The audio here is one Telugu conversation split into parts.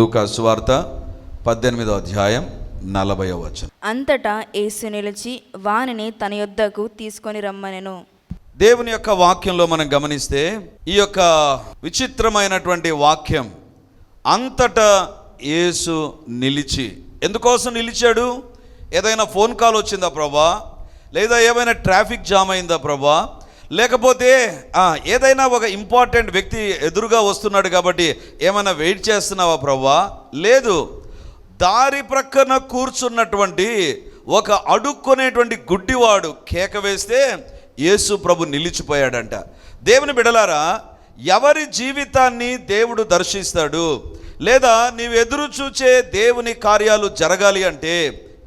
లూకా సువార్త పద్దెనిమిదో అధ్యాయం నలభై వచనం. అంతటా యేసు నిలిచి వానిని తన యొద్దకు తీసుకొని రమ్మనెను. దేవుని యొక్క వాక్యంలో మనం గమనిస్తే ఈ యొక్క విచిత్రమైనటువంటి వాక్యం అంతటా యేసు నిలిచి. ఎందుకోసం నిలిచాడు? ఏదైనా ఫోన్ కాల్ వచ్చిందా ప్రభా? లేదా ఏమైనా ట్రాఫిక్ జామ్ అయిందా ప్రభా? లేకపోతే ఏదైనా ఒక ఇంపార్టెంట్ వ్యక్తి ఎదురుగా వస్తున్నాడు కాబట్టి ఏమైనా వెయిట్ చేస్తున్నావా ప్రవ్వా? లేదు. దారి ప్రక్కన కూర్చున్నటువంటి ఒక అడుక్కునేటువంటి గుడ్డివాడు కేక వేస్తే యేసు ప్రభు నిలిచిపోయాడంట. దేవుని బిడలారా ఎవరి జీవితాన్ని దేవుడు దర్శిస్తాడు? లేదా నీవు ఎదురు చూచే దేవుని కార్యాలు జరగాలి అంటే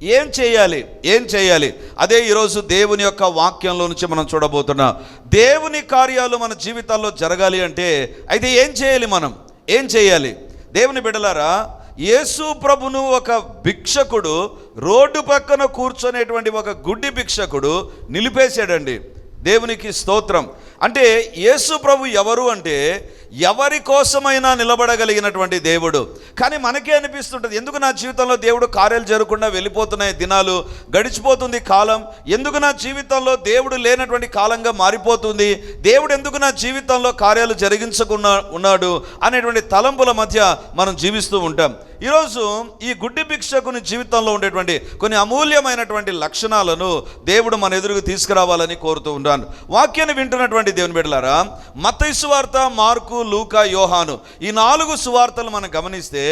ఏం చేయాలి? ఏం చేయాలి? అదే ఈరోజు దేవుని యొక్క వాక్యంలో నుంచి మనం చూడబోతున్నాం దేవుని కార్యాలు మన జీవితాల్లో జరగాలి అంటే అయితే ఏం చేయాలి మనం? ఏం చేయాలి? దేవుని బిడలారా యేసు ప్రభును ఒక భిక్షకుడు రోడ్డు పక్కన కూర్చునేటువంటి ఒక గుడ్డి భిక్షకుడు నిలిపేశాడండి. దేవునికి స్తోత్రం. అంటే యేసు ప్రభు ఎవరు అంటే ఎవరి కోసమైనా నిలబడగలిగినటువంటి దేవుడు. కానీ మనకే అనిపిస్తుంటుంది ఎందుకు నా జీవితంలో దేవుడు కార్యాలు జరగకుండా వెళ్ళిపోతున్నాయి దినాలు? గడిచిపోతుంది కాలం. ఎందుకు నా జీవితంలో దేవుడు లేనటువంటి కాలంగా మారిపోతుంది? దేవుడు ఎందుకు నా జీవితంలో కార్యాలు జరిగించకుండా ఉన్నాడు? అనేటువంటి తలంపుల మధ్య మనం జీవిస్తూ ఉంటాం. ఈరోజు ఈ గుడ్డి భిక్షకుని జీవితంలో ఉండేటువంటి కొన్ని అమూల్యమైనటువంటి లక్షణాలను దేవుడు మన ఎదురుకు తీసుకురావాలని కోరుతూ ఉంటాను వాక్యాన్ని వింటున్నటువంటి దేవుని బిడ్డలారా మతైసు వార్త మార్కు లూకా యోహాను. ఈ నాలుగు సువార్తలు మనం గమనిస్తే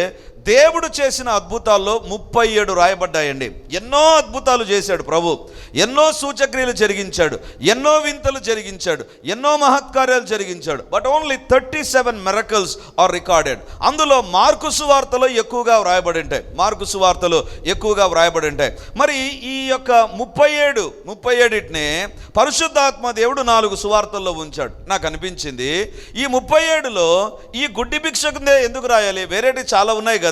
దేవుడు చేసిన అద్భుతాల్లో ముప్పై ఏడు రాయబడ్డాయండి. ఎన్నో అద్భుతాలు చేశాడు ప్రభు. ఎన్నో సూచక్రియలు జరిగించాడు. ఎన్నో వింతలు జరిగించాడు. ఎన్నో మహత్కార్యాలు జరిగించాడు. But only thirty seven miracles are recorded అందులో మార్కు సువార్తలో ఎక్కువగా వ్రాయబడి ఉంటాయి మార్కు సువార్తలు ఎక్కువగా వ్రాయబడి ఉంటాయి మరి ఈ యొక్క ముప్పై ఏడు ముప్పై ఏడిటినే పరిశుద్ధాత్మ దేవుడు నాలుగు సువార్తల్లో ఉంచాడు. నాకు అనిపించింది ఈ ముప్పై ఏడులో ఈ గుడ్డి భిక్షకుందే ఎందుకు రాయాలి? వేరేటి చాలా ఉన్నాయి కదా.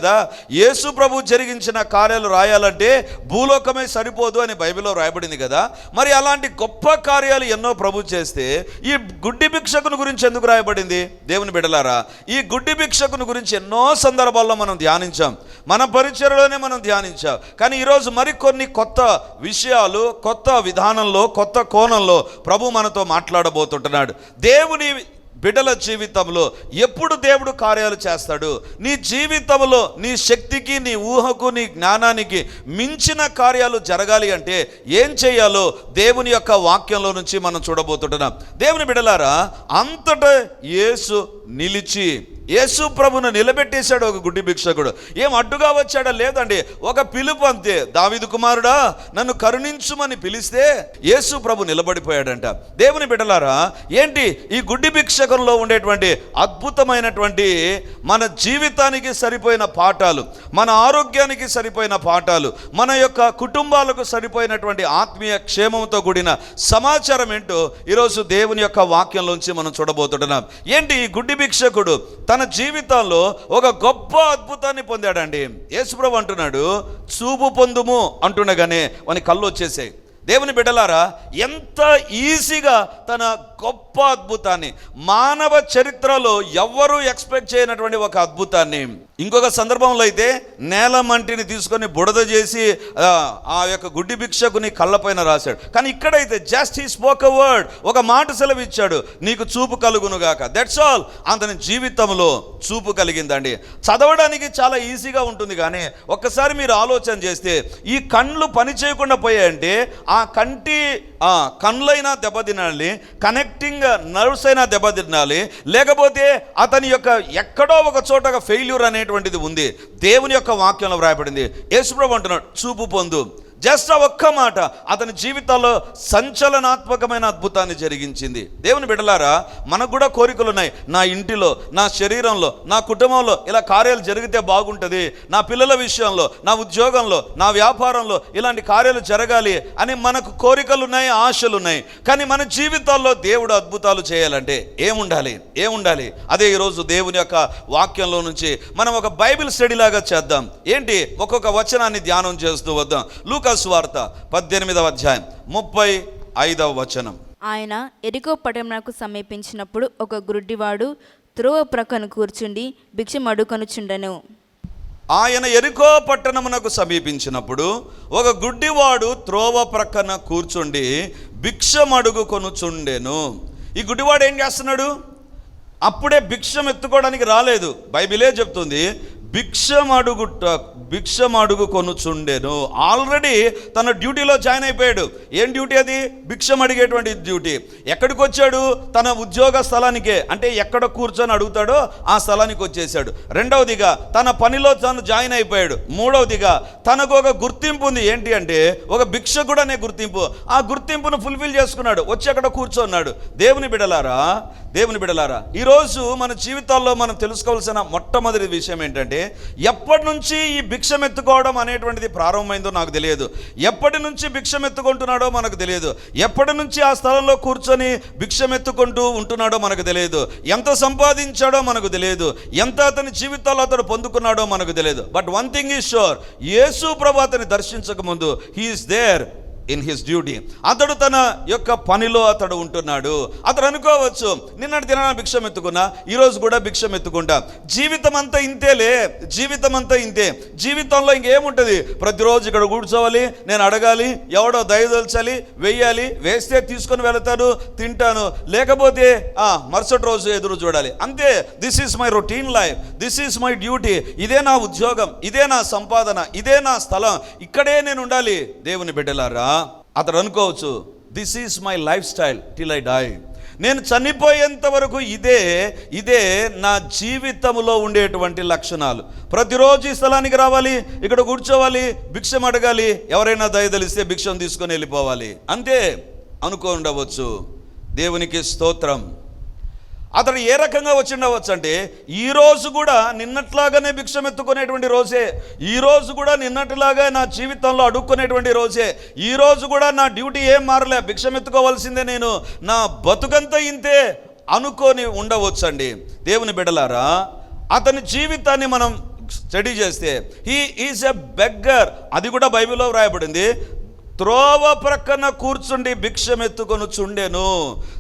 యేసు ప్రభు జరిగించిన కార్యాలు రాయాలంటే భూలోకమే సరిపోదు అని బైబిల్లో రాయబడింది కదా? మరి అలాంటి గొప్ప కార్యాలు ఎన్నో ప్రభు చేస్తే ఈ గుడ్డి భిక్షకుని గురించి ఎందుకు రాయబడింది? దేవుని బిడలారా ఈ గుడ్డి భిక్షకుని గురించి ఎన్నో సందర్భాల్లో మనం ధ్యానించాం. మన పరిచయలోనే మనం ధ్యానించాం. కానీ ఈరోజు మరికొన్ని కొత్త విషయాలు కొత్త విధానంలో కొత్త కోణంలో ప్రభు మనతో మాట్లాడబోతుంటున్నాడు. దేవుని బిడ్డల జీవితంలో ఎప్పుడు దేవుడు కార్యాలు చేస్తాడు? నీ జీవితంలో నీ శక్తికి నీ ఊహకు నీ జ్ఞానానికి మించిన కార్యాలు జరగాలి అంటే ఏం చేయాలో దేవుని యొక్క వాక్యంలో నుంచి మనం చూడబోతుంటున్నాం. దేవుని బిడలారా అంతటా యేసు నిలిచి యేసు ప్రభును నిలబెట్టేశాడు ఒక గుడ్డి భిక్షకుడు. ఏం అడ్డుగా వచ్చాడా? లేదండి. ఒక పిలుపు అంతే. దావిదు కుమారుడా నన్ను కరుణించుమని పిలిస్తే యేసు ప్రభు నిలబడిపోయాడంట. దేవుని బిడ్డలారా ఏంటి ఈ గుడ్డి భిక్షకుల్లో ఉండేటువంటి అద్భుతమైనటువంటి మన జీవితానికి సరిపోయిన పాఠాలు మన ఆరోగ్యానికి సరిపోయిన పాఠాలు మన యొక్క కుటుంబాలకు సరిపోయినటువంటి ఆత్మీయ క్షేమంతో కూడిన సమాచారం ఏంటో ఈరోజు దేవుని యొక్క వాక్యంలోంచి మనం చూడబోతున్నాం. ఏంటి ఈ గుడ్డి భిక్షకుడు తన తన జీవితంలో ఒక గొప్ప అద్భుతాన్ని పొందాడండి. యేసుప్రభు అంటున్నాడు చూపు పొందుము అంటుండగానే వాని కళ్ళు వచ్చేసాయి. దేవుని బిడ్డలారా ఎంత ఈజీగా తన గొప్ప అద్భుతాన్ని. మానవ చరిత్రలో ఎవ్వరూ ఎక్స్పెక్ట్ చేయనటువంటి ఒక అద్భుతాన్ని. ఇంకొక సందర్భంలో అయితే నేల మంటిని తీసుకొని బుడద చేసి ఆ, యొక్క గుడ్డి భిక్షకుని కళ్ళపైన రాశాడు. కానీ ఇక్కడైతే just he spoke a word ఒక మాట సెలవు ఇచ్చాడు నీకు చూపు కలుగునుగాక. దట్స్ ఆల్ అతని జీవితంలో చూపు కలిగిందండి. చదవడానికి చాలా ఈజీగా ఉంటుంది కానీ ఒక్కసారి మీరు ఆలోచన చేస్తే ఈ కళ్ళు పని చేయకుండా పోయాయంటే ఆ కంటి ఆ దెబ్బతినాలి కనెక్టింగ్ నర్వ్స్ అయినా దెబ్బతినాలి లేకపోతే అతని యొక్క ఎక్కడో ఒక చోట ఫెయిల్యూర్ అనేటువంటిది ఉంది. దేవుని యొక్క వాక్యంలో వ్రాయబడింది. యేసుప్రభు అంటున్నాడు చూపు పొందు. జస్ట్ ఒక్క మాట అతని జీవితాల్లో సంచలనాత్మకమైన అద్భుతాన్ని జరిగించింది. దేవుని బిడలారా మనకు కూడా కోరికలు ఉన్నాయి నా ఇంటిలో నా శరీరంలో నా కుటుంబంలో ఇలా కార్యాలు జరిగితే బాగుంటుంది. నా పిల్లల విషయంలో నా ఉద్యోగంలో నా వ్యాపారంలో ఇలాంటి కార్యాలు జరగాలి అని మనకు కోరికలు ఉన్నాయి ఆశలు ఉన్నాయి కానీ మన జీవితాల్లో దేవుడు అద్భుతాలు చేయాలంటే ఏముండాలి? ఏముండాలి? అదే ఈరోజు దేవుని యొక్క వాక్యంలో నుంచి మనం ఒక బైబిల్ స్టడీ లాగా చేద్దాం. ఏంటి? ఒక్కొక్క వచనాన్ని ధ్యానం చేస్తూ వద్దాం. లూక వార్త పద్దెనిమిదవ అధ్యాయం ముప్పై ఐదవ వచనం. ఆయన ఎరికో పట్టణమునకు సమీపించినప్పుడు ఒక గుడ్డివాడు త్రోవ ప్రక్కన కూర్చుండి భిక్షం అడుకొనుచుండెను ఆయన ఎరుకో పట్టణమునకు సమీపించినప్పుడు ఒక గుడ్డివాడు త్రోవ ప్రక్కన కూర్చుండి భిక్షమడుగు కొనుచుండెను ఈ గుడ్డివాడు ఏం చేస్తున్నాడు? అప్పుడే భిక్షం ఎత్తుకోవడానికి రాలేదు. బైబిలే చెప్తుంది భిక్షం అడుగుట భిక్షం అడుగు కొనుచుండెను. ఆల్రెడీ తన డ్యూటీలో జాయిన్ అయిపోయాడు. ఏం డ్యూటీ అది? భిక్షం అడిగేటువంటి డ్యూటీ. ఎక్కడికి వచ్చాడు తన ఉద్యోగ స్థలానికే. అంటే ఎక్కడ కూర్చొని అడుగుతాడో ఆ స్థలానికి వచ్చేసాడు రెండవదిగా తన పనిలో తను జాయిన్ అయిపోయాడు. మూడవదిగా తనకు ఒక గుర్తింపు ఉంది. ఏంటి అంటే ఒక భిక్షకుడు అనే గుర్తింపు. ఆ గుర్తింపును ఫుల్ఫిల్ చేసుకున్నాడు. వచ్చి అక్కడ కూర్చోన్నాడు. దేవుని బిడలారా? దేవుని బిడలారా? ఈరోజు మన జీవితాల్లో మనం తెలుసుకోవాల్సిన మొట్టమొదటి విషయం ఏంటంటే ఎప్పటి నుంచి ఈ భిక్షం ఎత్తుకోవడం అనేటువంటిది ప్రారంభమైందో నాకు తెలియదు. ఎప్పటి నుంచి భిక్షం ఎత్తుకుంటున్నాడో మనకు తెలియదు. ఎప్పటి నుంచి ఆ స్థలంలో కూర్చొని భిక్షం ఎత్తుకుంటూ ఉంటున్నాడో మనకు తెలియదు. ఎంత సంపాదించాడో మనకు తెలియదు. ఎంత అతని జీవితాల్లో అతడు పొందుకున్నాడో మనకు తెలియదు. But one thing is sure Yesu ప్రభు అతని దర్శించక ముందు he is there in his duty అతడు తన యొక్క పనిలో అతడు ఉంటున్నాడు. అతడు అనుకోవచ్చు నిన్నటి దినాన భిక్షం ఎత్తుకున్నా ఈరోజు కూడా భిక్షం ఎత్తుకుంటా. జీవితం అంతా ఇంతేలే జీవితం అంతా ఇంతే. జీవితంలో ఇంకేముంటుంది? ప్రతిరోజు ఇక్కడ కూర్చోవాలి నేను అడగాలి ఎవడో దయదల్చాలి వెయ్యాలి వేస్తే తీసుకొని వెళతాను తింటాను. లేకపోతే ఆ, మరుసటి రోజు ఎదురు చూడాలి. అంతే. This is my routine life this is my duty ఇదే నా ఉద్యోగం. ఇదే నా సంపాదన. ఇదే నా స్థలం. ఇక్కడే నేను ఉండాలి. దేవుని బిడ్డలారా అతడు అనుకోవచ్చు this is my life style till I die నేను చనిపోయేంత వరకు ఇదే ఇదే నా జీవితంలో ఉండేటువంటి లక్షణాలు. ప్రతిరోజు ఈ స్థలానికి రావాలి ఇక్కడ కూర్చోవాలి భిక్షం అడగాలి ఎవరైనా దయదలిస్తే భిక్షం తీసుకొని వెళ్ళిపోవాలి. అంతే అనుకో ఉండవచ్చు. దేవునికి స్తోత్రం. అతడు ఏ రకంగా వచ్చి ఉండవచ్చు అంటే ఈ రోజు కూడా నిన్నట్లాగానే భిక్షం ఎత్తుకునేటువంటి రోజే ఈ రోజు కూడా నిన్నట్లాగా నా జీవితంలో అడుక్కునేటువంటి రోజే ఈ రోజు కూడా నా డ్యూటీ ఏం మారలే భిక్షం ఎత్తుకోవాల్సిందే నేను నా బతుకంతా ఇంతే అనుకొని ఉండవచ్చండి. దేవుని బిడలారా అతని జీవితాన్ని మనం స్టడీ చేస్తే హీ ఈజ్ ఎ బెగ్గర్ అది కూడా బైబిల్లో వ్రాయబడింది. త్రోవ ప్రక్కన కూర్చుండి భిక్షం ఎత్తుకొని చుండెను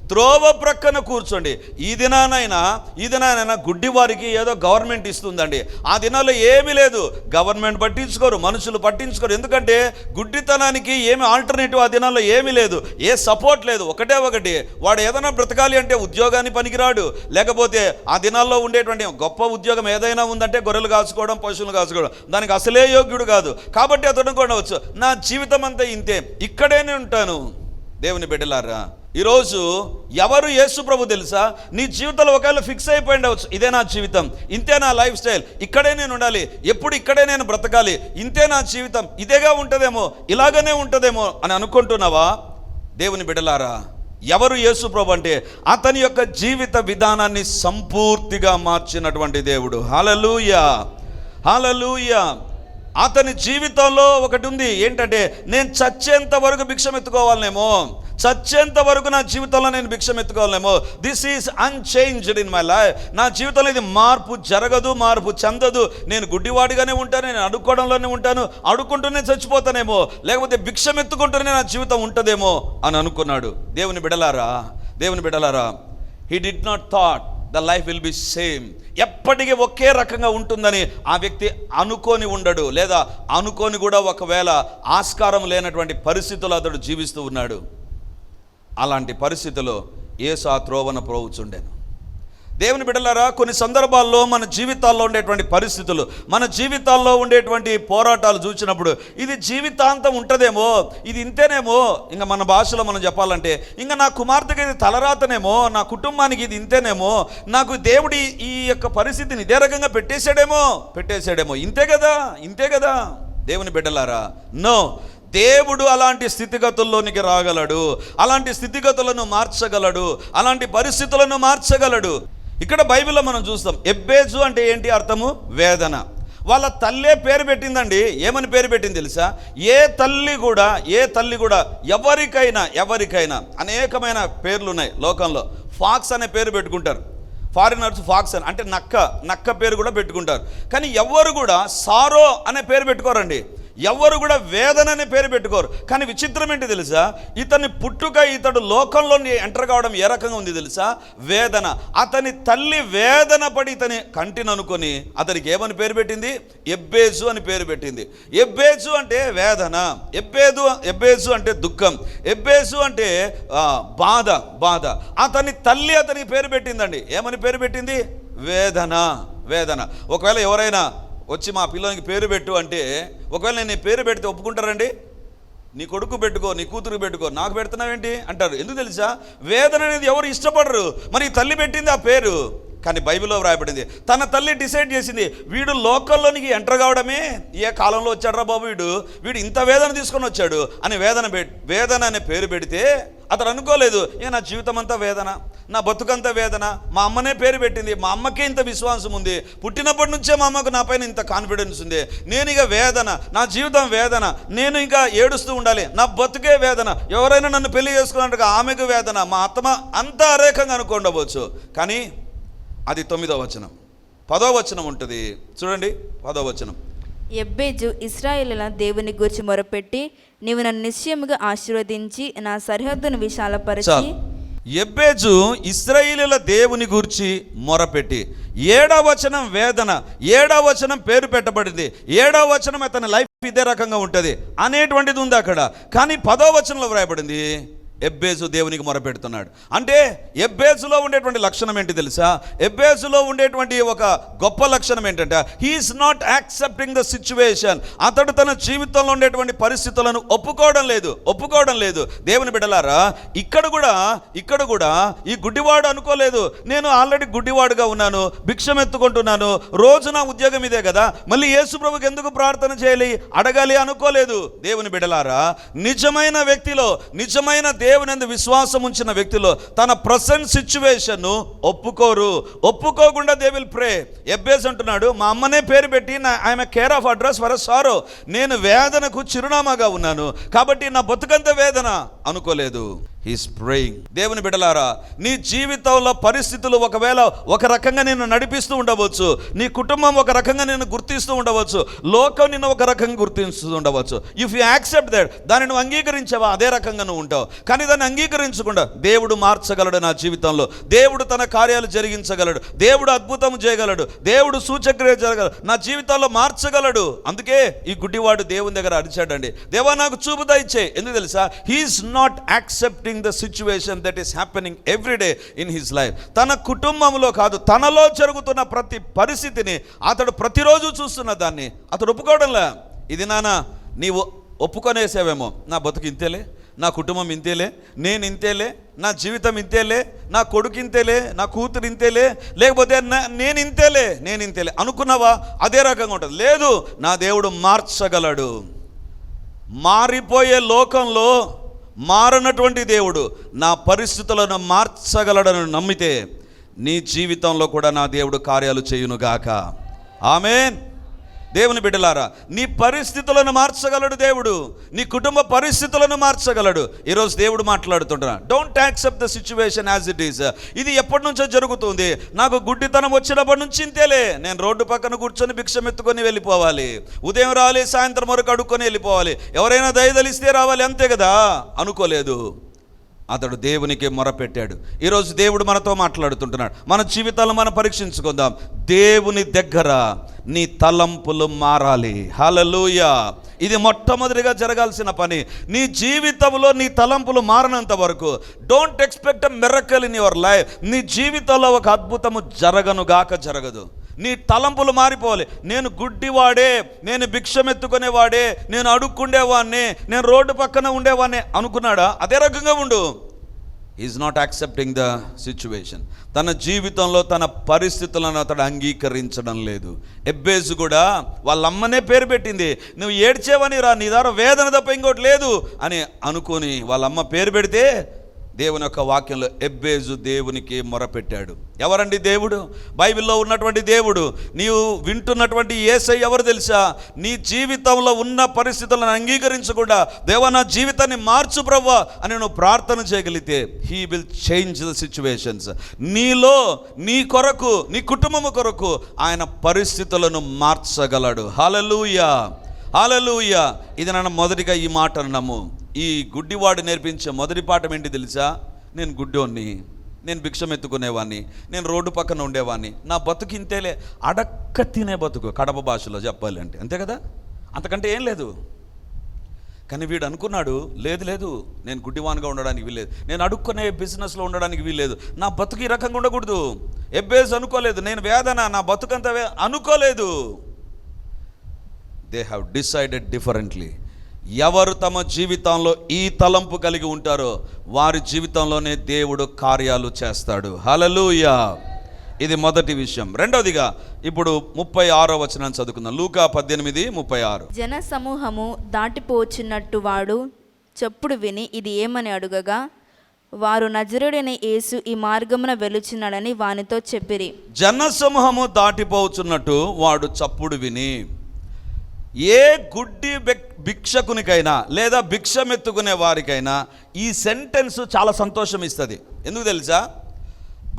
త్రోవ ప్రక్కన కూర్చోండి. ఈ దినానైనా ఈ దినానైనా గుడ్డి వారికి ఏదో గవర్నమెంట్ ఇస్తుందండి. ఆ దినాల్లో ఏమీ లేదు. గవర్నమెంట్ పట్టించుకోరు మనుషులు పట్టించుకోరు. ఎందుకంటే గుడ్డితనానికి ఏమి ఆల్టర్నేటివ్ ఆ దినాల్లో ఏమీ లేదు. ఏ సపోర్ట్ లేదు. ఒకటే ఒకటి. వాడు ఏదైనా బ్రతకాలి అంటే ఉద్యోగాన్ని పనికిరాడు. లేకపోతే ఆ దినాల్లో ఉండేటువంటి గొప్ప ఉద్యోగం ఏదైనా ఉందంటే గొర్రెలు కాచుకోవడం పశువులు కాచుకోవడం. దానికి అసలే యోగ్యుడు కాదు. కాబట్టి అతను కొనవచ్చు నా జీవితం అంతా ఇంతే. ఇక్కడేనే ఉంటాను. దేవుని బిడ్డలారా ఈరోజు ఎవరు యేసు ప్రభు తెలుసా? నీ జీవితంలో ఒకవేళ ఫిక్స్ అయిపోయి ఉండవచ్చు ఇదే నా జీవితం ఇంతే నా లైఫ్ స్టైల్ ఇక్కడే నేను ఉండాలి ఎప్పుడు ఇక్కడే నేను బ్రతకాలి ఇంతే నా జీవితం ఇదేగా ఉంటుందేమో ఇలాగనే ఉంటుందేమో అని అనుకుంటున్నావా? దేవుని బిడలారా ఎవరు యేసు ప్రభు అంటే అతని యొక్క జీవిత విధానాన్ని సంపూర్తిగా మార్చినటువంటి దేవుడు. హాలలుయా హాలలుయా అతని జీవితంలో ఒకటి ఉంది ఏంటంటే నేను చచ్చేంత వరకు భిక్షం ఎత్తుకోవాలనేమో చచ్చేంత వరకు నా జీవితంలో నేను భిక్షం ఎత్తుకోవాలనేమో this is unchanged in my life నా జీవితంలో ఇది మార్పు జరగదు మార్పు చెందదు. నేను గుడ్డివాడిగానే ఉంటాను నేను అడుక్కోవడంలోనే ఉంటాను. అడుక్కుంటూనే చచ్చిపోతానేమో. లేకపోతే భిక్షం ఎత్తుకుంటూనే నా జీవితం ఉంటుందేమో అని అనుకున్నాడు. దేవుని బిడలారా దేవుని బిడలారా he did not thought the life will be same ఎప్పటికీ ఒకే రకంగా ఉంటుందని ఆ వ్యక్తి అనుకోని ఉండడు. లేదా అనుకోని కూడా ఒకవేళ ఆస్కారం లేనటువంటి పరిస్థితులు అతడు జీవిస్తూ ఉన్నాడు. అలాంటి పరిస్థితిలో ఏసు ఆ త్రోవన ప్రోవుచుండెను దేవుని బిడ్డలారా కొన్ని సందర్భాల్లో మన జీవితాల్లో ఉండేటువంటి పరిస్థితులు మన జీవితాల్లో ఉండేటువంటి పోరాటాలు చూసినప్పుడు ఇది జీవితాంతం ఉంటుందేమో ఇది ఇంతేనేమో ఇంకా మన భాషలో మనం చెప్పాలంటే ఇంకా నా కుమార్తెకి ఇది తలరాతనేమో నా కుటుంబానికి ఇది ఇంతేనేమో నాకు దేవుడి ఈ యొక్క పరిస్థితిని ఇదే రకంగా పెట్టేశాడేమో పెట్టేశాడేమో. ఇంతే కదా ఇంతే కదా. దేవుని బిడ్డలారా నో దేవుడు అలాంటి స్థితిగతుల్లోనికి రాగలడు అలాంటి స్థితిగతులను మార్చగలడు అలాంటి పరిస్థితులను మార్చగలడు. ఇక్కడ బైబిల్లో మనం చూస్తాం ఎబ్బేజు అంటే ఏంటి అర్థము? వేదన. వాళ్ళ తల్లే పేరు పెట్టిందండి. ఏమని పేరు పెట్టింది తెలుసా? ఏ తల్లి కూడా ఏ తల్లి కూడా ఎవరికైనా ఎవరికైనా అనేకమైన పేర్లు ఉన్నాయి లోకంలో. ఫాక్స్ అనే పేరు పెట్టుకుంటారు. ఫారినర్స్ ఫాక్స్ అని అంటే నక్క నక్క పేరు కూడా పెట్టుకుంటారు. కానీ ఎవ్వరు కూడా సారో అనే పేరు పెట్టుకోరండి. ఎవరు కూడా వేదన అనే పేరు పెట్టుకోరు. కానీ విచిత్రం ఏంటి తెలుసా? ఇతని పుట్టుక ఇతడు లోకంలో ఎంటర్ కావడం ఏ రకంగా ఉంది తెలుసా? వేదన. అతని తల్లి వేదన పడి ఇతని కంటిని అనుకొని అతనికి ఏమని పేరు పెట్టింది? ఎబ్బేజు అని పేరు పెట్టింది. ఎబ్బేజు అంటే వేదన. ఎబ్బేదు ఎబ్బేజు అంటే దుఃఖం. ఎబ్బేజు అంటే బాధ బాధ. అతని తల్లి అతనికి పేరు పెట్టిందండి. ఏమని పేరు పెట్టింది? వేదన వేదన. ఒకవేళ ఎవరైనా వచ్చి మా పిల్లలకి పేరు పెట్టు అంటే ఒకవేళ నేను పేరు పెడితే ఒప్పుకుంటారండి? నీ కొడుకు పెట్టుకో నీ కూతురు పెట్టుకో నాకు పెడుతున్నావేంటి? అంటారు. ఎందుకు తెలుసా? వేదన అనేది ఎవరు ఇష్టపడరు. మరి తల్లి పెట్టింది ఆ పేరు. కానీ బైబిల్లో వ్రాయబడింది. తన తల్లి డిసైడ్ చేసింది వీడు లోకల్లోనికి ఎంటర్ కావడమే. ఏ కాలంలో వచ్చాడ్రా బాబు వీడు? వీడు ఇంత వేదన తీసుకొని వచ్చాడు అని వేదన పె- వేదన అనే పేరు పెడితే అతను అనుకోలేదు ఇక నా జీవితం అంతా వేదన నా బతుకంతా వేదన మా అమ్మనే పేరు పెట్టింది మా అమ్మకే ఇంత విశ్వాసం ఉంది పుట్టినప్పటి నుంచే మా అమ్మకు నా పైన ఇంత కాన్ఫిడెన్స్ ఉంది నేను ఇక వేదన నా జీవితం వేదన నేను ఇంకా ఏడుస్తూ ఉండాలి నా బతుకే వేదన ఎవరైనా నన్ను పెళ్ళి చేసుకున్నట్టుగా ఆమెకు వేదన మా అత్తమ అంతా అరేకంగా అనుకోండవచ్చు. కానీ అది తొమ్మిదో వచనం. పదో వచనం ఉంటుంది. చూడండి పదో వచనం. ఎబ్బేజు ఇస్రాయేలుల దేవుని గూర్చి మొరపెట్టి నీవు నన్ను నిశ్చయముగా ఆశీర్వదించి నా సరిహద్దును విశాలపరిచి ఎబ్బేజు ఇస్రాయిలీల దేవుని గూర్చి మొరపెట్టి ఏడవ వచనం వేదన ఏడవ వచనం పేరు పెట్టబడింది ఏడవ వచనం అతని లైఫ్ ఇదే రకంగా ఉంటుంది అనేటువంటిది ఉంది అక్కడ. కానీ పదో వచనంలో వ్రాయబడింది ఎబ్బేజు దేవునికి మొరపెడుతున్నాడు. అంటే ఎబ్బేజులో ఉండేటువంటి లక్షణం ఏంటి తెలుసా? ఎబ్బేజులో ఉండేటువంటి ఒక గొప్ప లక్షణం ఏంటంటే he is not accepting the situation అతడు తన జీవితంలో ఉండేటువంటి పరిస్థితులను ఒప్పుకోవడం లేదు. ఒప్పుకోవడం లేదు. దేవుని బిడలారా ఇక్కడ కూడా ఇక్కడ కూడా ఈ గుడ్డివాడు అనుకోలేదు. నేను ఆల్రెడీ గుడ్డివాడుగా ఉన్నాను భిక్షం ఎత్తుకుంటున్నాను రోజు నా ఉద్యోగం ఇదే కదా మళ్ళీ యేసు ప్రభుకి ఎందుకు ప్రార్థన చేయాలి? అడగాలి అనుకోలేదు. దేవుని బిడలారా నిజమైన వ్యక్తిలో నిజమైన దేవునందు విశ్వాసం ఉంచిన వ్యక్తిలో తన ప్రసెంట్ సిచ్యువేషన్ను ఒప్పుకోరు. ఒప్పుకోకుండా దే విల్ ప్రే ఎబ్బేస్ అంటున్నాడు మా అమ్మనే పేరు పెట్టి నా ఆమె కేర్ ఆఫ్ అడ్రస్ వర సారో నేను వేదనకు చిరునామాగా ఉన్నాను. కాబట్టి నా బతుకంత వేదన. అనుకోలేదు. హీస్ ప్రేయింగ్ దేవుని బిడలారా నీ జీవితంలో పరిస్థితులు ఒకవేళ ఒక రకంగా నేను నడిపిస్తూ ఉండవచ్చు నీ కుటుంబం ఒక రకంగా నేను గుర్తిస్తూ ఉండవచ్చు లోకం నిన్ను ఒక రకంగా గుర్తిస్తూ ఉండవచ్చు. ఇఫ్ యూ యాక్సెప్ట్ దట్ దాన్ని నువ్వు అంగీకరించావా? అదే రకంగా నువ్వు ఉంటావు. కానీ దాన్ని అంగీకరించకుండా దేవుడు మార్చగలడు నా జీవితంలో. దేవుడు తన కార్యాలు జరిగించగలడు. దేవుడు అద్భుతం చేయగలడు. దేవుడు సూచక్రియ జరగలడు నా జీవితంలో మార్చగలడు. అందుకే ఈ గుడ్డివాడు దేవుని దగ్గర అరిచాడండి. దేవా నాకు చూపుతా ఇచ్చే ఎందుకు తెలుసా? He is not accept accepting the situation that is happening every day in his life తన కుటుంబంలో కాదు తనలో జరుగుతున్న ప్రతి పరిస్థితిని అతడు ప్రతిరోజు చూస్తున్న దాన్ని అతడు ఒప్పుకోవడంలే? ఇది నానా నీవు ఒప్పుకొనేసావేమో. నా బతుకు ఇంతేలే నా కుటుంబం ఇంతేలే నేను ఇంతేలే నా జీవితం ఇంతేలే నా కొడుకు ఇంతేలే నా కూతురు ఇంతేలే లేకపోతే నేను ఇంతేలే నేను ఇంతేలే. అనుకున్నావా? అదే రకంగా ఉంటుంది. లేదు నా దేవుడు మార్చగలడు. మారిపోయే లోకంలో మారనటువంటి దేవుడు నా పరిస్థితులను మార్చగలడని నమ్మితే నీ జీవితంలో కూడా నా దేవుడు కార్యాలు చేయునుగాక. ఆమెన్. దేవుని బిడ్డలారా నీ పరిస్థితులను మార్చగలడు దేవుడు. నీ కుటుంబ పరిస్థితులను మార్చగలడు. ఈరోజు దేవుడు మాట్లాడుతుంటున్నా don't accept the situation as it is ఇది ఎప్పటి నుంచో జరుగుతుంది. నాకు గుడ్డితనం వచ్చినప్పటి నుంచి ఇంతేలే. నేను రోడ్డు పక్కన కూర్చొని భిక్షం ఎత్తుకొని వెళ్ళిపోవాలి. ఉదయం రావాలి సాయంత్రం వరకు అడుక్కొని వెళ్ళిపోవాలి. ఎవరైనా దయదలిస్తే రావాలి అంతే కదా? అనుకోలేదు. అతడు దేవునికి మొరపెట్టాడు. ఈరోజు దేవుడు మనతో మాట్లాడుతుంటున్నాడు. మన జీవితాలు మనం పరీక్షించుకుందాం. దేవుని దగ్గర నీ తలంపులు మారాలి. హలలుయ ఇది మొట్టమొదటిగా జరగాల్సిన పని. నీ జీవితంలో నీ తలంపులు మారినంత వరకు don't expect a in your life నీ జీవితంలో ఒక అద్భుతము జరగనుగాక జరగదు. నీ తలంపులు మారిపోవాలి. నేను గుడ్డివాడే నేను భిక్షమెత్తుకునేవాడే నేను అడుక్కుండేవాడిని నేను రోడ్డు పక్కన ఉండేవాడిని అనుకున్నాడా? అదే రకంగా ఉండు. Is not accepting the situation తన జీవితంలో తన పరిస్థితులను అతడు అంగీకరించడం లేదు. ఎబ్బేసు కూడా వాళ్ళ అమ్మనే పేరు పెట్టింది. నువ్వు ఏడ్చేవని రా నీ ద్వారా వేదన తప్ప ఇంకోటి లేదు అని అనుకొని వాళ్ళ అమ్మ పేరు పెడితే దేవుని యొక్క వాక్యంలో ఎబ్బేజు దేవునికి మొరపెట్టాడు. ఎవరండి దేవుడు? బైబిల్లో ఉన్నటువంటి దేవుడు. నీవు వింటున్నటువంటి ఏసై ఎవరు తెలుసా? నీ జీవితంలో ఉన్న పరిస్థితులను అంగీకరించకుండా దేవ నా జీవితాన్ని మార్చు ప్రవ్వా అని నువ్వు ప్రార్థన చేయగలిగితే he will change the situations. నీలో నీ కొరకు నీ కుటుంబము కొరకు ఆయన పరిస్థితులను మార్చగలడు. హలలుయ! హలలుయ! ఇది నన్ను మొదటిగా ఈ మాట అన్నాము ఈ గుడ్డివాడు నేర్పించే మొదటి పాఠం ఏంటి తెలుసా? నేను గుడ్డోని నేను భిక్షం ఎత్తుకునేవాడిని నేను రోడ్డు పక్కన ఉండేవాడిని నా బతుకు ఇంతేలే. అడక్క తినే బతుకు కడప భాషలో చెప్పాలి అంటే. అంతే కదా? అంతకంటే ఏం లేదు. కానీ వీడు అనుకున్నాడు లేదు లేదు నేను గుడ్డివాన్గా ఉండడానికి వీల్లేదు. నేను అడుక్కునే బిజినెస్లో ఉండడానికి వీల్లేదు. నా బతుకు ఈ రకంగా ఉండకూడదు. ఎబ్బేజ్ అనుకోలేదు. నేను వేదన నా బతుకంత అనుకోలేదు. దే హ్యావ్ డిసైడెడ్ డిఫరెంట్లీ ఎవరు తమ జీవితంలో ఈ తలంపు కలిగి ఉంటారో వారి జీవితంలోనే దేవుడు కార్యాలు చేస్తాడు. హలలుయా ఇది మొదటి విషయం. రెండవదిగా ఇప్పుడు ముప్పై ఆరో వచనం చదువుకుందాం. లూకా పద్దెనిమిది ముప్పై ఆరు. జన సమూహము దాటిపోచున్నట్టు వాడు చెప్పుడు విని ఇది ఏమని అడుగగా వారు నజరుడైన యేసు ఈ మార్గమున వెలుచున్నాడని వానితో చెప్పిరి. జనసమూహము దాటిపోతున్నట్టు వాడు చప్పుడు విని. ఏ గుడ్డి భిక్షకునికైనా లేదా భిక్షమెత్తుకునే వారికైనా ఈ సెంటెన్స్ చాలా సంతోషం ఇస్తుంది. ఎందుకు తెలుసా?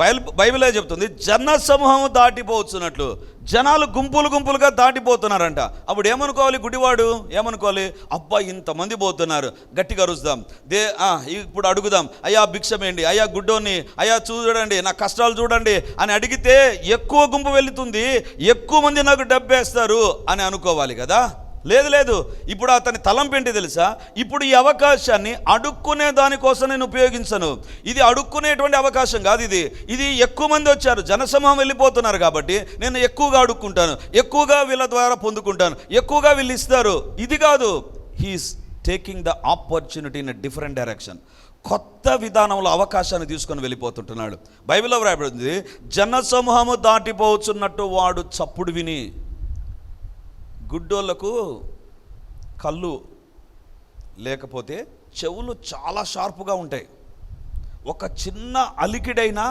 బైబిల్ బైబిలే చెప్తుంది జన సమూహం దాటిపోతున్నట్లు జనాలు గుంపులు గుంపులుగా దాటిపోతున్నారంట. అప్పుడు ఏమనుకోవాలి గుడివాడు? ఏమనుకోవాలి? అబ్బా ఇంతమంది పోతున్నారు. గట్టిగా అరుస్తాం. దే ఆ, ఇప్పుడు అడుగుదాం. అయ్యా భిక్షమేండి అయ్యా గుడ్డోని అయ్యా చూడండి నా కష్టాలు చూడండి అని అడిగితే ఎక్కువ గుంపు వెళుతుంది. ఎక్కువ మంది నాకు డబ్బేస్తారు అని అనుకోవాలి కదా? లేదు లేదు. ఇప్పుడు అతని తలంపు ఏంటి తెలుసా? ఇప్పుడు ఈ అవకాశాన్ని అడుక్కునే దానికోసం నేను ఉపయోగించను. ఇది అడుక్కునేటువంటి అవకాశం కాదు ఇది. ఇది ఎక్కువ మంది వచ్చారు. జనసమూహం వెళ్ళిపోతున్నారు కాబట్టి నేను ఎక్కువగా అడుక్కుంటాను. ఎక్కువగా వీళ్ళ ద్వారా పొందుకుంటాను. ఎక్కువగా వీళ్ళు ఇస్తారు. ఇది కాదు. He's taking the opportunity in different direction కొత్త విధానంలో అవకాశాన్ని తీసుకొని వెళ్ళిపోతుంటున్నాడు. బైబిల్లో వ్రాయబడింది జనసమూహము దాటిపోవచ్చున్నట్టు వాడు చప్పుడు విని గుడ్డోళ్ళకు కళ్ళు లేకపోతే చెవులు చాలా షార్ప్గా ఉంటాయి. ఒక చిన్న అలికిడైనా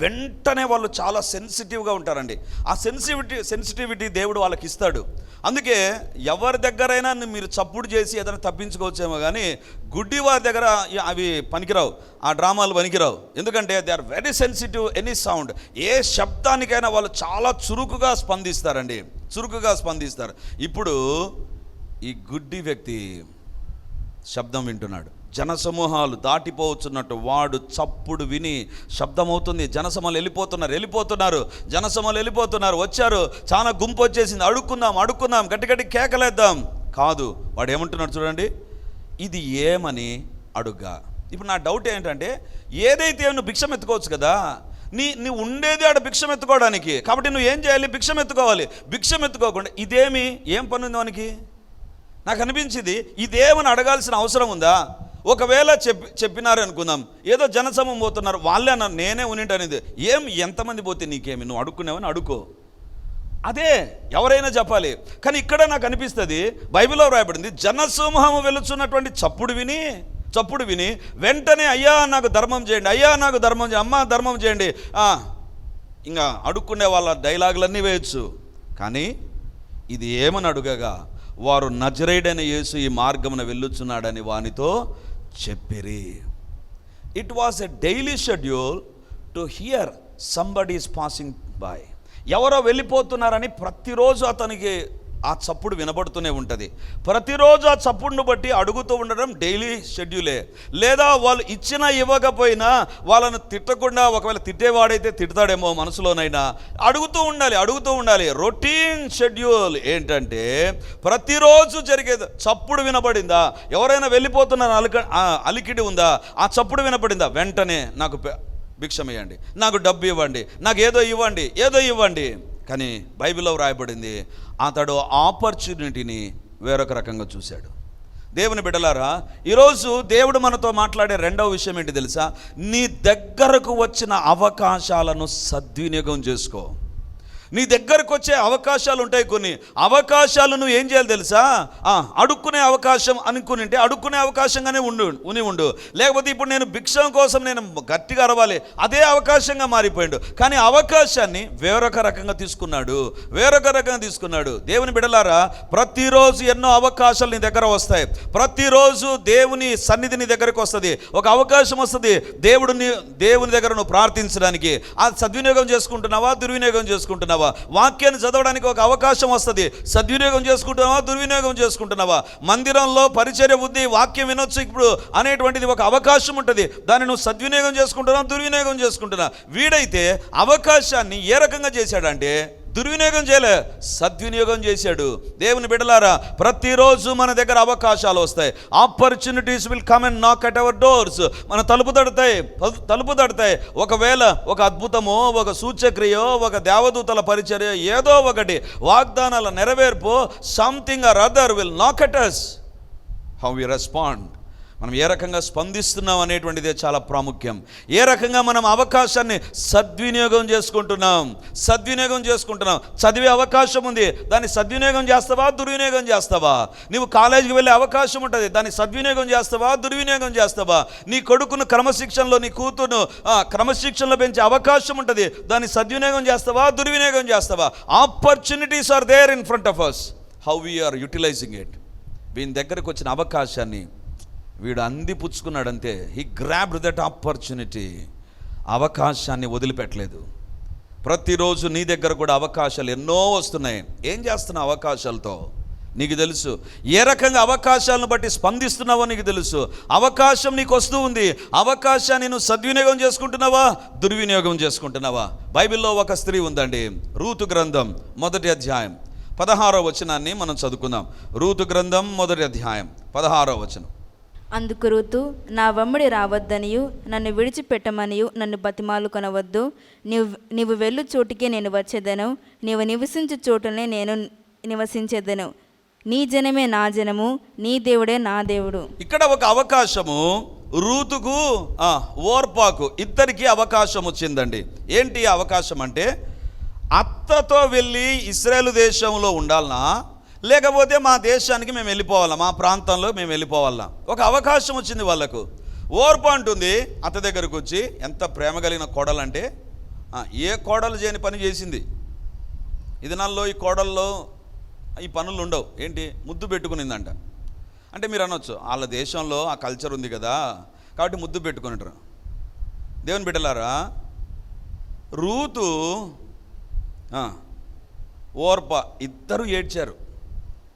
వెంటనే వాళ్ళు చాలా సెన్సిటివ్గా ఉంటారండి. ఆ సెన్సిటివిటీ సెన్సిటివిటీ దేవుడు వాళ్ళకి ఇస్తాడు. అందుకే ఎవరి దగ్గరైనా మీరు చప్పుడు చేసి ఏదైనా తప్పించుకోవచ్చేమో కానీ గుడ్డి వారి దగ్గర అవి పనికిరావు. ఆ డ్రామాలు పనికిరావు. ఎందుకంటే they are very sensitive any sound ఏ శబ్దానికైనా వాళ్ళు చాలా చురుకుగా స్పందిస్తారండి. చురుకుగా స్పందిస్తారు. ఇప్పుడు ఈ గుడ్డి వ్యక్తి శబ్దం వింటున్నాడు. జనసమూహాలు దాటిపోవచ్చున్నట్టు వాడు చప్పుడు విని శబ్దం అవుతుంది జనసమలు వెళ్ళిపోతున్నారు వెళ్ళిపోతున్నారు జనసమలు వెళ్ళిపోతున్నారు వచ్చారు. చాలా గుంపు వచ్చేసింది. అడుక్కుందాం అడుక్కుందాం గట్టి గట్టి కేకలేద్దాం. కాదు వాడు ఏమంటున్నాడు చూడండి. ఇది ఏమని అడుగ్గా ఇప్పుడు నా డౌట్ ఏంటంటే ఏదైతే నువ్వు భిక్షం ఎత్తుకోవచ్చు కదా నీ నీ ఉండేది ఆడ భిక్షం ఎత్తుకోవడానికి. కాబట్టి నువ్వు ఏం చేయాలి? భిక్షం ఎత్తుకోవాలి. భిక్షం ఎత్తుకోకుండా ఇదేమి? ఏం పని ఉంది నాకు అనిపించింది ఇదేమని అడగాల్సిన అవసరం ఉందా? ఒకవేళ చెప్పి చెప్పినారు అనుకుందాం ఏదో జనసమం పోతున్నారు వాళ్ళే అన్నారు నేనే ఉనింటనేది ఏం ఎంతమంది పోతే నీకేమి? నువ్వు అడుక్కునేవని అడుకో. అదే ఎవరైనా చెప్పాలి. కానీ ఇక్కడ నాకు అనిపిస్తుంది బైబిల్లో రాయబడింది జనసమూహము వెలుచున్నటువంటి చప్పుడు విని చప్పుడు విని వెంటనే అయ్యా నాకు ధర్మం చేయండి అయ్యా నాకు ధర్మం చేయండి అమ్మ ధర్మం చేయండి. ఇంకా అడుక్కునే వాళ్ళ డైలాగులన్నీ వేయచ్చు. కానీ ఇది ఏమని అడుగగా వారు నజరైడైన యేసు ఈ మార్గమున వెళ్ళుచున్నాడని వానితో చెప్పిరి. It was a daily schedule to hear somebody is passing by ఎవరో వెళ్ళిపోతున్నారని ప్రతిరోజు అతనికి ఆ చప్పుడు వినబడుతూనే ఉంటుంది. ప్రతిరోజు ఆ చప్పుడును బట్టి అడుగుతూ ఉండడం డైలీ షెడ్యూలే. లేదా వాళ్ళు ఇచ్చినా ఇవ్వకపోయినా వాళ్ళను తిట్టకుండా ఒకవేళ తిట్టేవాడైతే తిడతాడేమో మనసులోనైనా. అడుగుతూ ఉండాలి అడుగుతూ ఉండాలి. రొటీన్ షెడ్యూల్ ఏంటంటే ప్రతిరోజు జరిగేది చప్పుడు వినబడిందా? ఎవరైనా వెళ్ళిపోతున్న అలిక ఆ, అలికిడి ఉందా? ఆ చప్పుడు వినపడిందా వెంటనే నాకు భిక్షమేయండి నాకు డబ్బు ఇవ్వండి. నాకు ఏదో ఇవ్వండి ఏదో ఇవ్వండి. కానీ బైబిల్లో వ్రాయబడింది అతడు ఆపర్చునిటీని వేరొక రకంగా చూశాడు. దేవుని బిడ్డలారా ఈరోజు దేవుడు మనతో మాట్లాడే రెండవ విషయం ఏంటి తెలుసా? నీ దగ్గరకు వచ్చిన అవకాశాలను సద్వినియోగం చేసుకో. నీ దగ్గరకు వచ్చే అవకాశాలు ఉంటాయి కొన్ని. అవకాశాలు నువ్వు ఏం చేయాలి తెలుసా? ఆ, అడుక్కునే అవకాశం అనుకుని ఉంటే అడుక్కునే అవకాశంగానే ఉండు ఉని ఉండు. లేకపోతే ఇప్పుడు నేను భిక్షం కోసం నేను గట్టిగా అరవాలి. అదే అవకాశంగా మారిపోయిండు. కానీ అవకాశాన్ని వేరొక రకంగా తీసుకున్నాడు. వేరొక రకంగా తీసుకున్నాడు. దేవుని బిడలారా ప్రతిరోజు ఎన్నో అవకాశాలు నీ దగ్గర వస్తాయి. ప్రతిరోజు దేవుని సన్నిధి నీ దగ్గరకు వస్తుంది. ఒక అవకాశం వస్తుంది. దేవుడిని దేవుని దగ్గర నువ్వు ప్రార్థించడానికి. ఆ సద్వినియోగం చేసుకుంటున్నావా? దుర్వినియోగం చేసుకుంటున్నావా? చేసుకుంటున్నావా? వాక్యాన్ని చదవడానికి ఒక అవకాశం వస్తుంది. సద్వినియోగం చేసుకుంటున్నావా? దుర్వినియోగం చేసుకుంటున్నావా? మందిరంలో పరిచర్య ఉంది వాక్యం వినొచ్చు ఇప్పుడు అనేటువంటిది ఒక అవకాశం ఉంటుంది. దాన్ని నువ్వు సద్వినియోగం చేసుకుంటున్నావు? దుర్వినియోగం చేసుకుంటున్నా వీడైతే అవకాశాన్ని ఏ రకంగా చేశాడంటే దుర్వినియోగం చేయలే సద్వినియోగం చేశాడు. దేవుని బిడలారా ప్రతిరోజు మన దగ్గర అవకాశాలు వస్తాయి. Opportunities will come and knock at our doors మన తలుపు తడతాయి తలుపు తడతాయి. ఒకవేళ ఒక అద్భుతమో ఒక సూచక్రియో ఒక దేవదూతల పరిచర్య ఏదో ఒకటి వాగ్దానాల నెరవేర్పు something or other will knock at us how we respond మనం ఏ రకంగా స్పందిస్తున్నాం అనేటువంటిదే చాలా ప్రాముఖ్యం. ఏ రకంగా మనం అవకాశాన్ని సద్వినియోగం చేసుకుంటున్నాం సద్వినియోగం చేసుకుంటున్నాం. చదివే అవకాశం ఉంది దాన్ని సద్వినియోగం చేస్తావా దుర్వినియోగం చేస్తావా? నీవు కాలేజీకి వెళ్ళే అవకాశం ఉంటుంది దాన్ని సద్వినియోగం చేస్తావా దుర్వినియోగం చేస్తావా? నీ కొడుకును క్రమశిక్షణలో నీ కూతురును క్రమశిక్షణలో పెంచే అవకాశం ఉంటుంది దాన్ని సద్వినియోగం చేస్తావా దుర్వినియోగం చేస్తావా? Opportunities are there in front of us how we are utilizing it వీని దగ్గరకు వచ్చిన అవకాశాన్ని వీడు అందిపుచ్చుకున్నాడంతే హీ గ్రాబ్డ్ దట్ ఆపర్చునిటీ అవకాశాన్ని వదిలిపెట్టలేదు. ప్రతిరోజు నీ దగ్గర కూడా అవకాశాలు ఎన్నో వస్తున్నాయి. ఏం చేస్తున్నావు అవకాశాలతో? నీకు తెలుసు. ఏ రకంగా అవకాశాలను బట్టి స్పందిస్తున్నావో నీకు తెలుసు. అవకాశం నీకు వస్తూ ఉంది. అవకాశాన్ని నువ్వు సద్వినియోగం చేసుకుంటున్నావా? దుర్వినియోగం చేసుకుంటున్నావా? బైబిల్లో ఒక స్త్రీ ఉందండి. రూతు గ్రంథం మొదటి అధ్యాయం. పదహారో వచనాన్ని మనం చదువుకుందాం. రూతు గ్రంథం మొదటి అధ్యాయం. పదహారో వచనం. అందుకు రూతు నా వమ్ముడి రావద్దనియు నన్ను విడిచిపెట్టమనియు నన్ను బతిమాలు కొనవద్దు. నీవు నీవు వెళ్ళు చోటికే నేను వచ్చేదను. నీవు నివసించే చోటునే నేను నివసించేదను. నీ జనమే నా జనము నీ దేవుడే నా దేవుడు. ఇక్కడ ఒక అవకాశము రూతుకు ఓర్పాకు ఇద్దరికి అవకాశం వచ్చిందండి ఏంటి అవకాశం అంటే అత్తతో వెళ్ళి ఇస్రాయేల్ దేశంలో ఉండాలనా లేకపోతే మా దేశానికి మేము వెళ్ళిపోవాలా మా ప్రాంతంలో మేము వెళ్ళిపోవాలా? ఒక అవకాశం వచ్చింది వాళ్ళకు. ఓర్పు అంటుంది అత్త దగ్గరకు వచ్చి ఎంత ప్రేమ కలిగిన కోడలంటే ఏ కోడలు చేయని పని చేసింది? ఇదినాల్లో ఈ కోడల్లో ఈ పనులు ఉండవు. ఏంటి? ముద్దు పెట్టుకునిందంట. అంటే మీరు అనొచ్చు వాళ్ళ దేశంలో ఆ కల్చర్ ఉంది కదా కాబట్టి ముద్దు పెట్టుకుంటారు దేవుని బిడ్డలారా రూతు ఓర్ప ఇద్దరు ఏడ్చారు.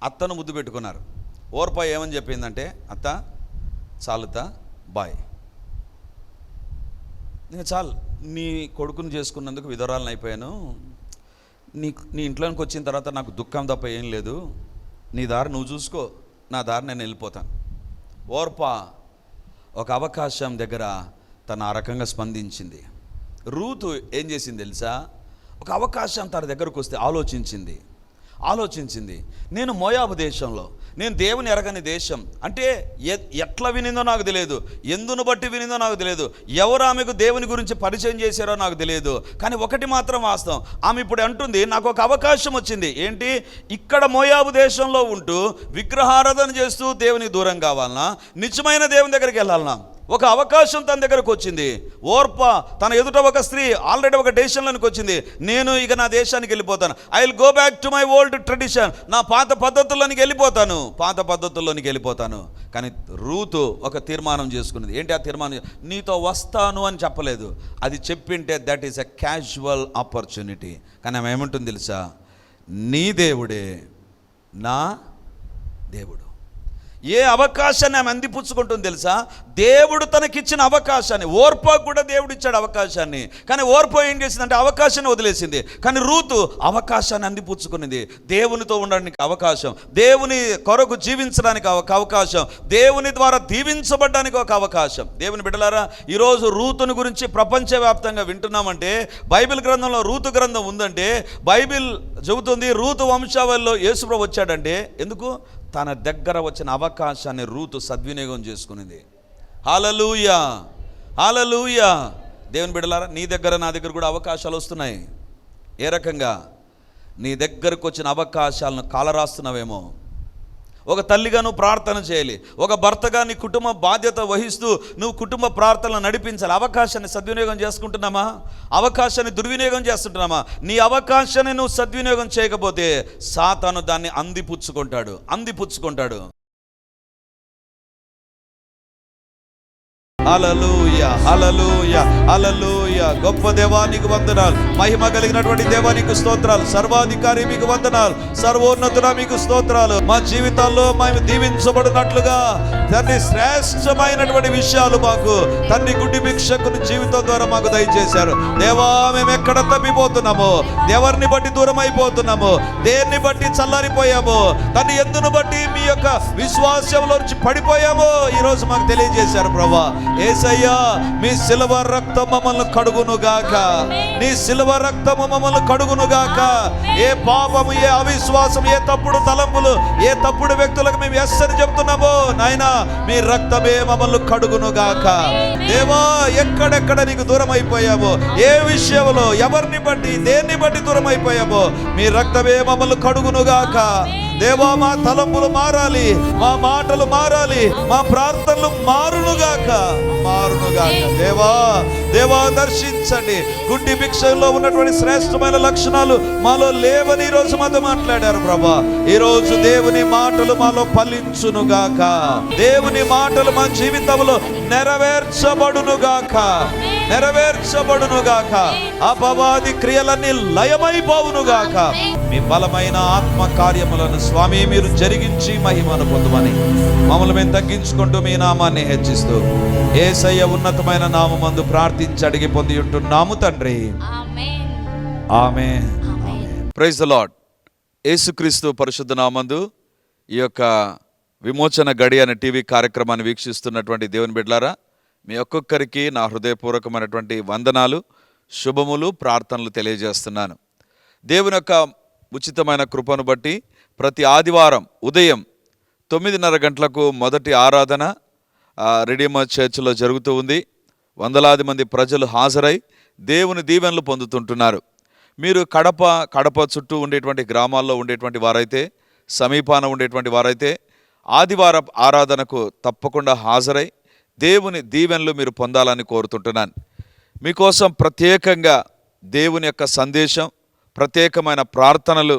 అత్తను ముద్దు పెట్టుకున్నారు. ఓర్ప ఏమని చెప్పిందంటే అత్త చాలుతా బాయ్. ఇంకా చాలు నీ కొడుకుని చేసుకున్నందుకు విధురాలను అయిపోయాను. నీ నీ ఇంట్లోకి వచ్చిన తర్వాత నాకు దుఃఖం తప్ప ఏం లేదు. నీ దారి నువ్వు చూసుకో నా దారి నేను వెళ్ళిపోతాను. ఓర్పా ఒక అవకాశం దగ్గర తను ఆ రకంగా స్పందించింది. రూతు ఏం చేసింది తెలుసా? ఒక అవకాశం తన దగ్గరకు వస్తే ఆలోచించింది. ఆలోచించింది. నేను మోయాబు దేశంలో నేను దేవుని ఎరగని దేశం. అంటే ఎ- ఎట్లా వినిందో నాకు తెలియదు. ఎందును బట్టి వినిందో నాకు తెలియదు. ఎవరు ఆమెకు దేవుని గురించి పరిచయం చేశారో నాకు తెలియదు. కానీ ఒకటి మాత్రం వాస్తవం. ఆమె ఇప్పుడు అంటుంది నాకు ఒక అవకాశం వచ్చింది. ఏంటి? ఇక్కడ మోయాబు దేశంలో ఉంటూ విగ్రహారాధన చేస్తూ దేవునికి దూరం కావాలనా? నిజమైన దేవుని దగ్గరికి వెళ్ళాలనా? ఒక అవకాశం తన దగ్గరకు వచ్చింది. ఓర్ప తన ఎదుట ఒక స్త్రీ ఆల్రెడీ ఒక డెసిషన్లోనికి వచ్చింది. నేను ఇక నా దేశానికి వెళ్ళిపోతాను. I will go back to my old tradition. నా పాత పద్ధతుల్లోనికి వెళ్ళిపోతాను. పాత పద్ధతుల్లోనికి వెళ్ళిపోతాను. కానీ రూతు ఒక తీర్మానం చేసుకున్నది. ఏంటి ఆ తీర్మానం? నీతో వస్తాను అని చెప్పలేదు. అది చెప్పింటే that is a casual opportunity కానీ ఆమె ఏమంటుంది తెలుసా? నీ దేవుడే నా దేవుడు. ఏ అవకాశాన్ని ఆమె అందిపుచ్చుకుంటుంది తెలుసా? దేవుడు తనకిచ్చిన అవకాశాన్ని ఓర్పకు కూడా దేవుడు ఇచ్చాడు అవకాశాన్ని. కానీ ఓర్ప ఏం చేసిందంటే అవకాశాన్ని వదిలేసింది. కానీ రూతు అవకాశాన్ని అందిపుచ్చుకునింది. దేవునితో ఉండడానికి అవకాశం దేవుని కొరకు జీవించడానికి ఒక అవకాశం దేవుని ద్వారా దీవించబడడానికి ఒక అవకాశం. దేవుని బిడ్డలారా ఈరోజు రూతుని గురించి ప్రపంచవ్యాప్తంగా వింటున్నామంటే బైబిల్ గ్రంథంలో రూతు గ్రంథం ఉందంటే బైబిల్ చెబుతుంది రూతు వంశావళిలో యేసుప్రభు వచ్చాడంటే ఎందుకు? తన దగ్గర వచ్చిన అవకాశాన్ని రూతు సద్వినియోగం చేసుకునింది. హాలలుయా హాలలుయా దేవుని బిడలారా నీ దగ్గర నా దగ్గర కూడా అవకాశాలు వస్తున్నాయి. ఏ రకంగా? నీ దగ్గరకు వచ్చిన అవకాశాలను కాలరాస్తున్నావేమో. ఒక తల్లిగా నువ్వు ప్రార్థన చేయాలి. ఒక భర్తగా నీ కుటుంబ బాధ్యత వహిస్తూ నువ్వు కుటుంబ ప్రార్థనలు నడిపించాలి. అవకాశాన్ని సద్వినియోగం చేసుకుంటున్నామా? అవకాశాన్ని దుర్వినియోగం చేస్తుంటున్నామా? నీ అవకాశాన్ని నువ్వు సద్వినియోగం చేయకపోతే సాతాను దాన్ని అందిపుచ్చుకుంటాడు. అందిపుచ్చుకుంటాడు. అలలుయ అలలుయ అలలుయ గొప్ప దేవానికి వందనాలు. మహిమ కలిగినటువంటి దేవానికి స్తోత్రాలు. సర్వాధికారి మీకు వందనాలు. సర్వోన్నతుడ మీకు స్తోత్రాలు. మా జీవితాల్లో మేము దీవించబడినట్లుగా తండ్రి శ్రేష్టమైనటువంటి విషయాలు మాకు తండ్రి గుడ్డి భిక్షకుని జీవితం ద్వారా మాకు దయచేశారు. దేవా మేము ఎక్కడ తప్పిపోతున్నాము ఎవరిని బట్టి దూరం అయిపోతున్నాము దేన్ని బట్టి చల్లారిపోయాము తన ఎందును బట్టి మీ యొక్క విశ్వాసంలో నుంచి పడిపోయాము ఈ రోజు మాకు తెలియజేశారు ప్రభా. ఏసయ్యా మీ సిల్వ రక్తం మమ్మల్ని కడుగు గాక నీ సిల్వ రక్తము మమ్మల్ని కడుగును గాక ఏ పాపము ఏ అవిశ్వాసం ఏ తప్పుడు తలంపులు ఏ తప్పుడు వ్యక్తులకు మేము ఎస్ అని చెప్తున్నామో నాయనా మీ రక్తమే మమ్మల్ని కడుగును గాక దేవా ఎక్కడెక్కడ నీకు దూరం అయిపోయామో ఏ విషయంలో ఎవరిని బట్టి దేన్ని బట్టి దూరం అయిపోయామో మీ రక్తమే మమ్మల్ని కడుగును గాక దేవా మా తలంపులు మారాలి మా మాటలు మారాలి మా ప్రార్థనలు మారునుగాక మారునుగాక. దేవా దేవా దర్శించండి. గుడ్డి భిక్షలో ఉన్నటువంటి శ్రేష్టమైన లక్షణాలు మాలో లేవని ఈ రోజు మాతో మాట్లాడారు ప్రభా. ఈరోజు దేవుని మాటలు మాలో ఫలించునుగాక. దేవుని మాటలు మా జీవితంలో నెరవేర్చబడునుగాక. నెరవేర్చబడునుగాక. అపవాది క్రియలన్నీ లయమైపోవునుగాక. మీ బలమైన ఆత్మ కార్యములను స్వామి మీరు జరిగించి మహిమను పొందమని. మమ్మల్ని మేము తగ్గించుకుంటూ మీ నామాన్ని హెచ్చిస్తూ ఏసయ్య ఉన్నతమైన నామందు ప్రార్థించి అడిగి పొంది ఉంటున్నాము తండ్రి. ఆమె ప్రైజ్ ద లాడ్ యేసుక్రీస్తు పరిశుద్ధ నామందు ఈ యొక్క విమోచన గడి అనే టీవీ కార్యక్రమాన్ని వీక్షిస్తున్నటువంటి దేవుని బిడ్లారా మీ ఒక్కొక్కరికి నా హృదయపూర్వకమైనటువంటి వందనాలు శుభములు ప్రార్థనలు తెలియజేస్తున్నాను. దేవుని యొక్క ఉచితమైన కృపను బట్టి ప్రతి ఆదివారం ఉదయం తొమ్మిదిన్నర గంటలకు మొదటి ఆరాధన ఆ, రెడీమర్ చర్చిలో జరుగుతూ ఉంది. వందలాది మంది ప్రజలు హాజరై దేవుని దీవెనలు పొందుతుంటున్నారు. మీరు కడప కడప చుట్టూ ఉండేటువంటి గ్రామాల్లో ఉండేటువంటి వారైతే సమీపాన ఉండేటువంటి వారైతే ఆదివార ఆరాధనకు తప్పకుండా హాజరై దేవుని దీవెనలు మీరు పొందాలని కోరుతుంటున్నాను. మీకోసం ప్రత్యేకంగా దేవుని యొక్క సందేశం ప్రత్యేకమైన ప్రార్థనలు